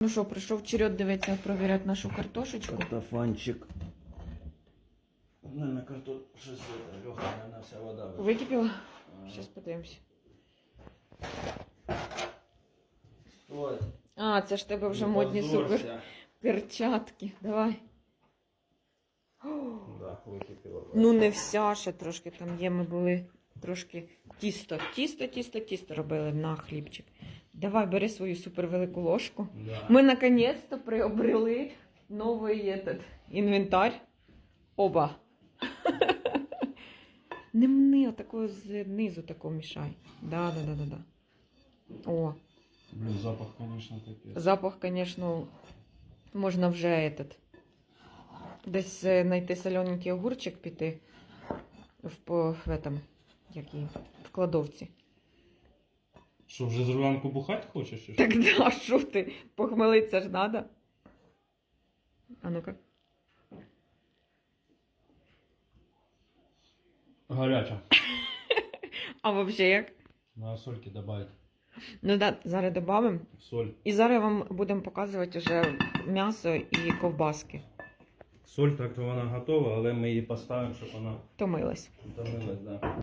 Ну що, прийшов черед дивитися, провіряти нашу картошечку. Картофанчик. Наверное, картоф... Щось це, Льоха, наверное, вся вода. Википіла? Зараз подивимося. Стой. А, це ж тебе вже Не модні позорься. супер перчатки. Давай. Да, википіла. Ну, не вся ще трошки там є. Ми були трошки тісто. Тісто, тісто, тісто робили на хлібчик. Давай, бери свою супервелику ложку. Да. Ми наконец-то приобрели новий этот, інвентар. Оба. Не мни, отако знизу тако мішай. Да, да, да, да, да. О, Блин, запах, конечно, такий. запах, конечно, можна вже этот. Десь е, знайти солененький огурчик піти в, по, в, этом, як її, в кладовці. Що, вже зранку бухати хочеш? Так да, що ти? Похмелиться ж надо. А ну-ка. Гаряча. А вообще як? На сольки добавить. Ну да, зараз додамо. Соль. І зараз вам будемо показувати вже м'ясо і ковбаски. Соль так то вона готова, але ми її поставимо, щоб вона Томилась. томилась, да.